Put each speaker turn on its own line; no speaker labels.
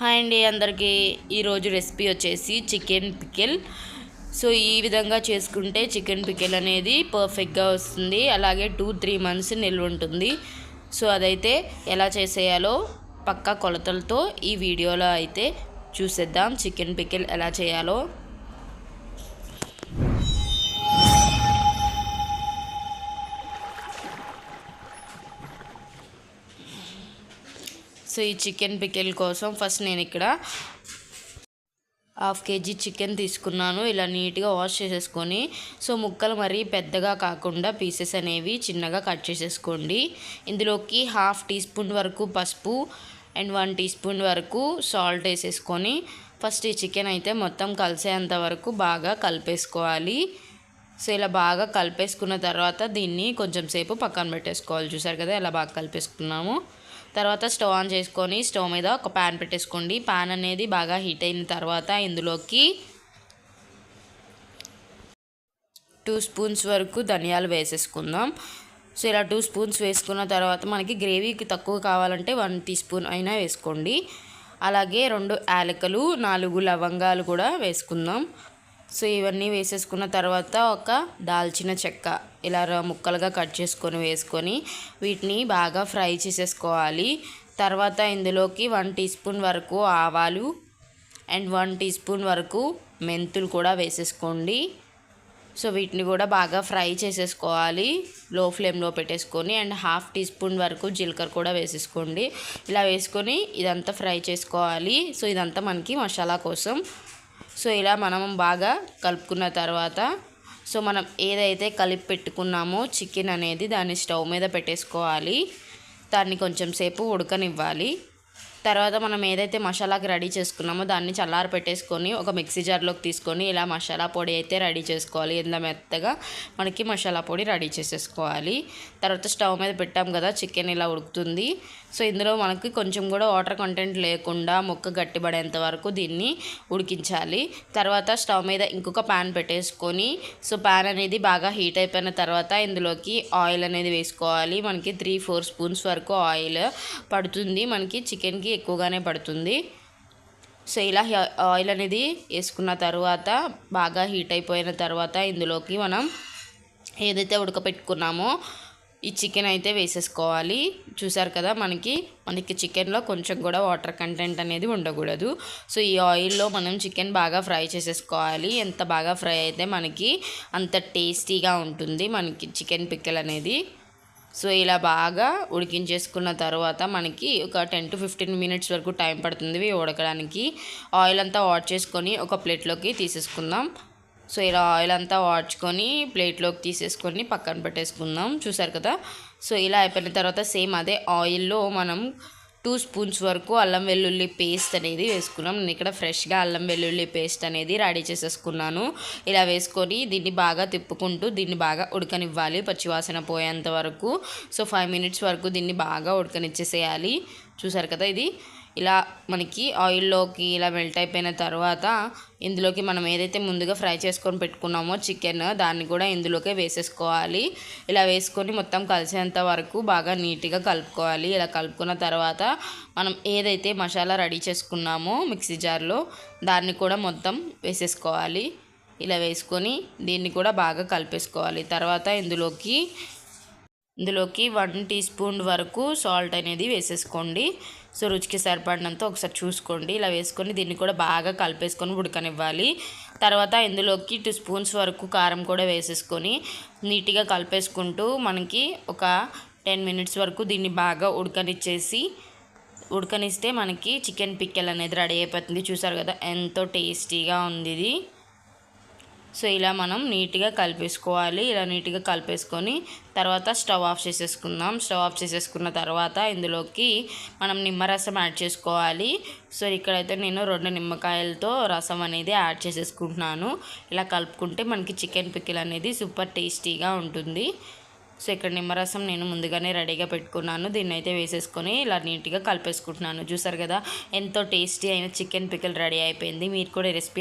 Hi అండి అందరికీ ఈరోజు రెసిపీ వచ్చేసి చికెన్ పికిల్. సో ఈ విధంగా చేసుకుంటే చికెన్ పికిల్ అనేది పర్ఫెక్ట్గా వస్తుంది. అలాగే టూ త్రీ మంత్స్ నిల్వ ఉంటుంది. సో అదైతే ఎలా చేసేయాలో పక్కా కొలతలతో ఈ వీడియోలో అయితే చూసేద్దాం. చికెన్ పికిల్ ఎలా చేయాలో. సో ఈ చికెన్ పికెల్ కోసం ఫస్ట్ నేను ఇక్కడ హాఫ్ కేజీ చికెన్ తీసుకున్నాను. ఇలా నీట్గా వాష్ చేసేసుకొని సో ముక్కలు మరీ పెద్దగా కాకుండా పీసెస్ అనేవి చిన్నగా కట్ చేసేసుకోండి. ఇందులోకి హాఫ్ టీ స్పూన్ వరకు పసుపు అండ్ వన్ టీ స్పూన్ వరకు సాల్ట్ వేసేసుకొని ఫస్ట్ ఈ చికెన్ అయితే మొత్తం కలిసేంత వరకు బాగా కలిపేసుకోవాలి. సో ఇలా బాగా కలిపేసుకున్న తర్వాత దీన్ని కొంచెం సేపు పక్కన పెట్టేసుకోవాలి. చూసారు కదా ఇలా బాగా కలిపేసుకున్నాము. తర్వాత స్టవ్ ఆన్ చేసుకొని స్టవ్ మీద ఒక ప్యాన్ పెట్టేసుకోండి. ప్యాన్ అనేది బాగా హీట్ అయిన తర్వాత ఇందులోకి టూ స్పూన్స్ వరకు ధనియాలు వేసేసుకుందాం. సో ఇలా టూ స్పూన్స్ వేసుకున్న తర్వాత మనకి గ్రేవీకి తక్కువ కావాలంటే వన్ టీ స్పూన్ అయినా వేసుకోండి. అలాగే రెండు యాలకలు నాలుగు లవంగాలు కూడా వేసుకుందాం. సో ఇవన్నీ వేసేసుకున్న తర్వాత ఒక దాల్చిన చెక్క ఇలా ముక్కలుగా కట్ చేసుకొని వేసుకొని వీటిని బాగా ఫ్రై చేసేసుకోవాలి. తర్వాత ఇందులోకి వన్ టీ స్పూన్ వరకు ఆవాలు అండ్ వన్ టీ స్పూన్ వరకు మెంతులు కూడా వేసేసుకోండి. సో వీటిని కూడా బాగా ఫ్రై చేసేసుకోవాలి. లో ఫ్లేమ్లో పెట్టేసుకొని అండ్ హాఫ్ టీ స్పూన్ వరకు జీలకర్ర కూడా వేసేసుకోండి. ఇలా వేసుకొని ఇదంతా ఫ్రై చేసుకోవాలి. సో ఇదంతా మనకి మసాలా కోసం సో ఇలా మనం బాగా కలుపుకున్న తర్వాత సో మనం ఏదైతే కలిపి పెట్టుకున్నామో చికెన్ అనేది దాన్ని స్టవ్ మీద పెట్టేసుకోవాలి. దాన్ని కొంచెం సేపు ఉడకనివ్వాలి. తర్వాత మనం ఏదైతే మసాలాకి రెడీ చేసుకున్నామో దాన్ని చల్లారి పెట్టేసుకొని ఒక మిక్సీ జార్లోకి తీసుకొని ఇలా మసాలా పొడి అయితే రెడీ చేసుకోవాలి. ఎంత మెత్తగా మనకి మసాలా పొడి రెడీ చేసేసుకోవాలి. తర్వాత స్టవ్ మీద పెట్టాం కదా చికెన్ ఇలా ఉడుకుతుంది. సో ఇందులో మనకి కొంచెం కూడా వాటర్ కంటెంట్ లేకుండా ముక్క గట్టిపడేంత వరకు దీన్ని ఉడికించాలి. తర్వాత స్టవ్ మీద ఇంకొక ప్యాన్ పెట్టేసుకొని సో ప్యాన్ అనేది బాగా హీట్ అయిపోయిన తర్వాత ఇందులోకి ఆయిల్ అనేది వేసుకోవాలి. మనకి త్రీ ఫోర్ స్పూన్స్ వరకు ఆయిల్ పడుతుంది. మనకి చికెన్కి ఎక్కువగానే పడుతుంది. సో ఇలా ఆయిల్ అనేది వేసుకున్న తర్వాత బాగా హీట్ అయిపోయిన తర్వాత ఇందులోకి మనం ఏదైతే ఉడకపెట్టుకున్నామో ఈ చికెన్ అయితే వేసేసుకోవాలి. చూసారు కదా మనకి మనకి చికెన్లో కొంచెం కూడా వాటర్ కంటెంట్ అనేది ఉండకూడదు. సో ఈ ఆయిల్లో మనం చికెన్ బాగా ఫ్రై చేసేసుకోవాలి. ఎంత బాగా ఫ్రై అయితే మనకి అంత టేస్టీగా ఉంటుంది మనకి చికెన్ పిక్కల్ అనేది సో ఇలా బాగా ఉడికించేసుకున్న తర్వాత మనకి ఒక టెన్ టు ఫిఫ్టీన్ మినిట్స్ వరకు టైం పడుతుంది ఉడకడానికి. ఆయిల్ అంతా వాట్ చేసుకొని ఒక ప్లేట్లోకి తీసేసుకుందాం. సో ఇలా ఆయిల్ అంతా వాడ్చుకొని ప్లేట్లోకి తీసేసుకొని పక్కన పెట్టేసుకుందాం. చూసారు కదా? సో ఇలా అయిపోయిన తర్వాత సేమ్ అదే ఆయిల్లో మనం టూ స్పూన్స్ వరకు అల్లం వెల్లుల్లి పేస్ట్ అనేది వేసుకున్నాం. నేను ఇక్కడ ఫ్రెష్గా అల్లం వెల్లుల్లి పేస్ట్ అనేది రెడీ చేసేసుకున్నాను. ఇలా వేసుకొని దీన్ని బాగా తిప్పుకుంటూ దీన్ని బాగా ఉడకనివ్వాలి పచ్చివాసన పోయేంత వరకు. సో ఫైవ్ మినిట్స్ వరకు దీన్ని బాగా ఉడకనిచ్చేసేయాలి. చూసారు కదా ఇది? ఇలా మనకి ఆయిల్లోకి ఇలా మెల్ట్ అయిపోయిన తర్వాత ఇందులోకి మనం ఏదైతే ముందుగా ఫ్రై చేసుకొని పెట్టుకున్నామో చికెన్ దాన్ని కూడా ఇందులోకే వేసేసుకోవాలి. ఇలా వేసుకొని మొత్తం కలిసేంత వరకు బాగా నీట్గా కలుపుకోవాలి. ఇలా కలుపుకున్న తర్వాత మనం ఏదైతే మసాలా రెడీ చేసుకున్నామో మిక్సీ జార్లో దాన్ని కూడా మొత్తం వేసేసుకోవాలి. ఇలా వేసుకొని దీన్ని కూడా బాగా కలిపేసుకోవాలి. తర్వాత ఇందులోకి ఇందులోకి వన్ టీ స్పూన్ వరకు సాల్ట్ అనేది వేసేసుకోండి. సో రుచికి సరిపడినంత ఒకసారి చూసుకోండి. ఇలా వేసుకొని దీన్ని కూడా బాగా కలిపేసుకొని ఉడకనివ్వాలి. తర్వాత ఇందులోకి టూ స్పూన్స్ వరకు కారం కూడా వేసేసుకొని నీట్గా కలిపేసుకుంటూ మనకి ఒక టెన్ మినిట్స్ వరకు దీన్ని బాగా ఉడకనిచ్చేసి ఉడకనిస్తే మనకి చికెన్ పిక్కెల్ అనేది రెడీ అయిపోతుంది. చూసారు కదా ఎంతో టేస్టీగా ఉంది ఇది. సో ఇలా మనం నీట్గా కలిపేసుకోవాలి. ఇలా నీట్గా కలిపేసుకొని తర్వాత స్టవ్ ఆఫ్ చేసేసుకుందాం. స్టవ్ ఆఫ్ చేసేసుకున్న తర్వాత ఇందులోకి మనం నిమ్మరసం యాడ్ చేసుకోవాలి. సో ఇక్కడైతే నేను రెండు నిమ్మకాయలతో రసం అనేది యాడ్ చేసేసుకుంటున్నాను. ఇలా కలుపుకుంటే మనకి చికెన్ పికిల్ అనేది సూపర్ టేస్టీగా ఉంటుంది. సో ఇక్కడ నిమ్మరసం నేను ముందుగానే రెడీగా పెట్టుకున్నాను. దీన్ని అయితే వేసేసుకొని ఇలా నీట్గా కలిపేసుకుంటున్నాను. చూసారు కదా ఎంతో టేస్టీ అయిన చికెన్ పికిల్ రెడీ అయిపోయింది. మీరు కూడా రెసిపీ